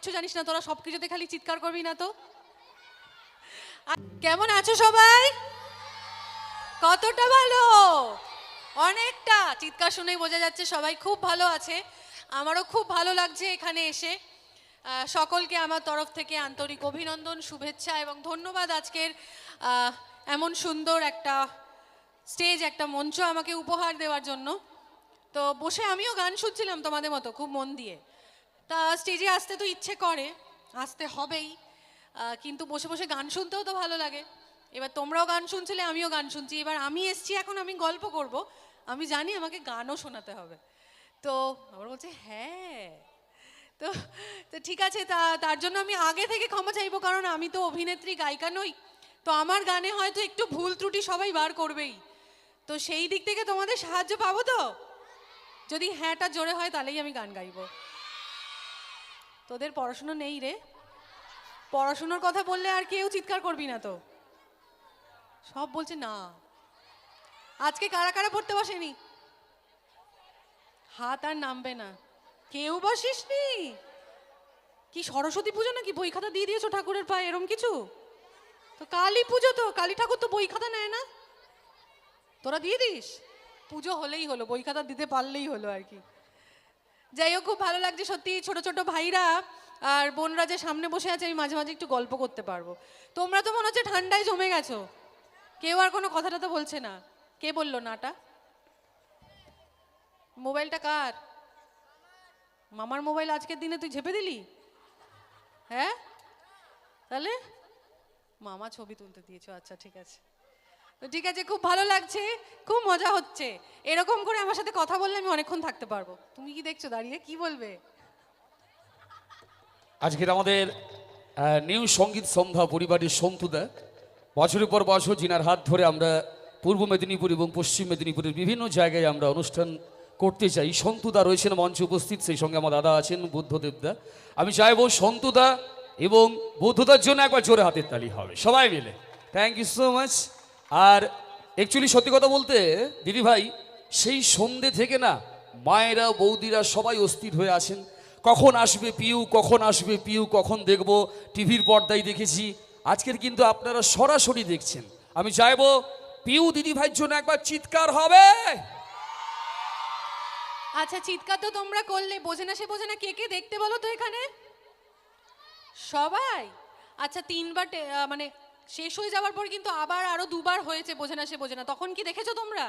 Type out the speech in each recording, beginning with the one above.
কিচ্ছু জানিস না, তোরা সব কিছুতে খালি চিৎকার করবি না তো। কেমন আছো সবাই? কতটা ভালো? অনেকটা। চিৎকার শুনেই বোঝা যাচ্ছে সবাই খুব ভালো আছে। আমারও খুব ভালো লাগছে এখানে এসে। সকলকে আমার তরফ থেকে আন্তরিক অভিনন্দন, শুভেচ্ছা এবং ধন্যবাদ আজকের এমন সুন্দর একটা স্টেজ একটা মঞ্চ আমাকে উপহার দেওয়ার জন্য। তো বসে আমিও গান শুনছিলাম তোমাদের মতো, খুব মন দিয়ে। তা স্টেজে আসতে তো ইচ্ছে করে, আসতে হবেই। কিন্তু বসে বসে গান শুনতেও তো ভালো লাগে। এবার তোমরাও গান শুনছিলে, আমিও গান শুনছি। এবার আমি এসছি, এখন আমি গল্প করব। আমি জানি আমাকে গানও শোনাতে হবে। তো আমার বলছে হ্যাঁ। তো তো ঠিক আছে, তা, তার জন্য আমি আগে থেকে ক্ষমা চাইব, কারণ আমি তো অভিনেত্রী, গায়িকা নই। তো আমার গানে হয়তো একটু ভুল ত্রুটি সবাই বার করবেই। তো সেই দিক থেকে তোমাদের সাহায্য পাবো তো? যদি হ্যাঁটা জোরে হয়, তাহলেই আমি গান গাইবো। তোদের পড়াশুনো নেই রে। পড়াশুনোর কথা বললে আর কেউ চিৎকার করবি না তো। সব বলছে না। আজকে কারা কারা পড়তে বসেনি? হাত আর নামবে না। কেউ বসিসনি? কি সরস্বতী পুজো নাকি? বই খাতা দিয়ে দিয়েছ ঠাকুরের পায়ে, এরম কিছু? তো কালী পুজো তো, কালী ঠাকুর তো বই খাতা নেয় না। তোরা দিয়ে দিস। পুজো হলেই হলো, বই খাতা দিতে পারলেই হলো আর কি। যাই হোক, খুব ভালো লাগছে সত্যি ছোট ছোট ভাইরা আর বোনরা যে সামনে বসে আছে, আমি মাঝে মাঝে একটু গল্প করতে পারব। তোমরা তো মনে হচ্ছে ঠান্ডায় জমে গেছো। কেউ আর কোনো কথাটা তো বলছে না। কে বলল নাটা? মোবাইলটা কার? মামার মোবাইল আজকের দিনে তুই ঝেপে দিলি? হ্যাঁ? তাহলে মামা ছবি তুলতে দিয়েছ। আচ্ছা ঠিক আছে। তো ঠিক আছে, খুব ভালো লাগছে, খুব মজা হচ্ছে। এরকম করে আমার সাথে কথা বললে আমি অনেকক্ষণ থাকতে পারব। তুমি কি দেখছ দাঁড়িয়ে? কি বলবে? আজকের আমাদের নিউ সংগীত সন্ধ্যা পরিবারের সন্তুদা। বছরের পর বছর জিনার হাত ধরে আমরা পূর্ব মেদিনীপুর এবং পশ্চিম মেদিনীপুরের বিভিন্ন জায়গায় আমরা অনুষ্ঠান করতে চাই। সন্তুদা রয়েছেন মঞ্চে উপস্থিত, সেই সঙ্গে আমার দাদা আছেন, বুদ্ধদেবদা। আমি চাইব সন্তুদা এবং বুদ্ধদার জন্য একবার জোরে হাতের তালি হবে। সবাই মিলে। থ্যাংক ইউ সো মাচ আর অ্যাকচুয়ালি সত্যি কথা বলতে, দিদি ভাই, সেই সন্ধে থেকে না মায়েরা, বৌদিরা সবাই অস্থির হয়ে আছেন। কখন আসবে পিউ, কখন আসবে পিউ, কখন দেখব টিভির পর্দায় দেখেছি। আজকের কিন্তু আপনারা সরাসরি দেখছেন। আমি চাইব পিউ দিদি ভাইয়ের জন্য একবার চিৎকার হবে। আচ্ছা চিৎকার তো তোমরা করলে। বোঝে না সে, বোঝে না। কে কে দেখতে বলো তো এখানে? সবাই? আচ্ছা তিনবার মানে শেষ হয়ে যাওয়ার পর কিন্তু আবার আরও দুবার হয়েছে, বোঝে না সে, বোঝে না। তখন কি দেখেছ তোমরা?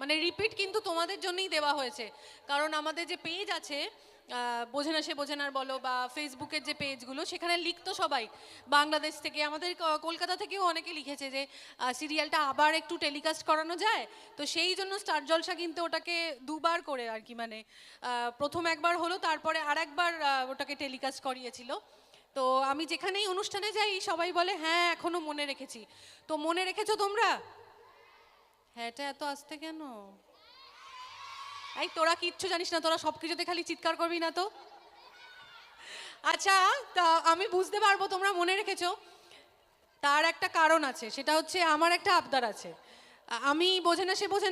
মানে রিপিট কিন্তু তোমাদের জন্যই দেওয়া হয়েছে। কারণ আমাদের যে পেজ আছে বোঝে না সে, বোঝে না বলো, বা ফেসবুকের যে পেজগুলো সেখানে লিখতো সবাই। বাংলাদেশ থেকে, আমাদের কলকাতা থেকেও অনেকে লিখেছে যে সিরিয়ালটা আবার একটু টেলিকাস্ট করানো যায়। তো সেই জন্য স্টার জলসা কিন্তু ওটাকে দুবার করে আর কি মানে প্রথম একবার হলো, তারপরে আর একবার ওটাকে টেলিকাস্ট করিয়েছিল। তো আমি যেখানেই অনুষ্ঠানে যাই, সবাই বলে হ্যাঁ এখনও মনে রেখেছি। তো মনে রেখেছো তোমরা? হ্যাঁ এটা এত আসতে কেন? এই, তোরা কিচ্ছু জানিস না? তোরা সব কিছুতে খালি চিৎকার করবি না তো? আচ্ছা তা আমি বুঝতে পারব তোমরা মনে রেখেছো। তার একটা কারণ আছে, সেটা হচ্ছে আমার একটা আবদার আছে। আমি বোঝে না সে বোঝে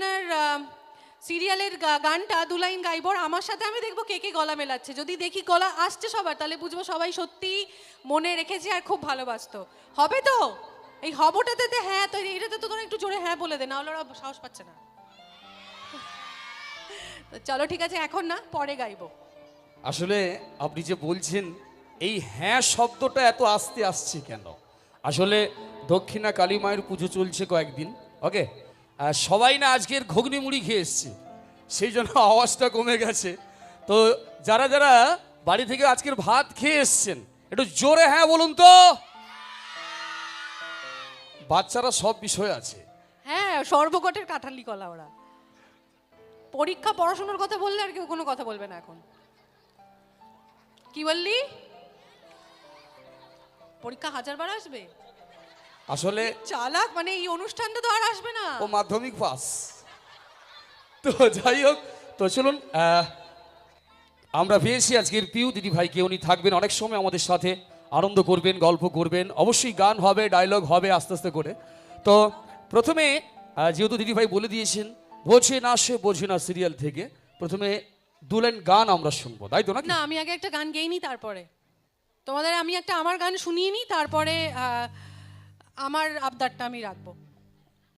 সিরিয়ালের গানটা দু লাইন গাইবর, আমার সাথে আমি দেখব কে কে গলা মেলাচ্ছে। যদি দেখি গলা আসছে সবার, তাহলে বুঝব সবাই সত্যি মনে রেখেছে আর খুব ভালোবাসতো। হবে তো? এই হবটাতে হ্যাঁ তো এটাতে তো তোরা একটু জোরে হ্যাঁ বলে দে না হলে ওরা সাহস পাচ্ছে না। চলো ঠিক আছে, এখন না, পরে গাইবো। আসলে আপনি যে বলছেন, এই হ্যাঁ শব্দটা এত আস্তে আসছে কেন? আসলে দক্ষিণা কালী মায়ের পুজো চলছে কয়েকদিন ওকে আর সবাই না আজকের ঘুগনি মুড়ি খেয়ে এসছে। সেই জন্য আওয়াজটা কমে গেছে। তো যারা যারা বাড়ি থেকে আজকের ভাত খেয়ে এসছেন, একটু জোরে হ্যাঁ বলুন তো। বাচ্চারা সব বিষয় আছে। হ্যাঁ সর্বকটের কাঠালি কলা ওরা। পরীক্ষা পড়াশোনার কথা বললে আর কেউ কোনো কথা বলবে না এখন। কি বললি? পরীক্ষা হাজারবার আসবে? আসলে চালাক মানে এই অনুষ্ঠানটা তো আর আসবে না। ও মাধ্যমিক পাস। তো যাই হোক তো চলুন আমরা পেয়েছি আজকের পিউ দিদি ভাইকে উনি থাকবেন অনেক সময় আমাদের সাথে আনন্দ করবেন গল্প করবেন অবশ্যই গান হবে ডায়লগ হবে আস্তে আস্তে করে। তো প্রথমে যেহেতু দিদি ভাই বলে দিয়েছেন বোঝে না সে বোঝে না সিরিয়াল থেকে প্রথমে দু লাইন গান আমরা শুনব তাই তো না আমি আগে একটা গান গেইনি তারপরে। তোমাদের আমি একটা আমার গান শুনিয়ে নিই তারপরে আহ, আমার আবদারটা আমি রাখব।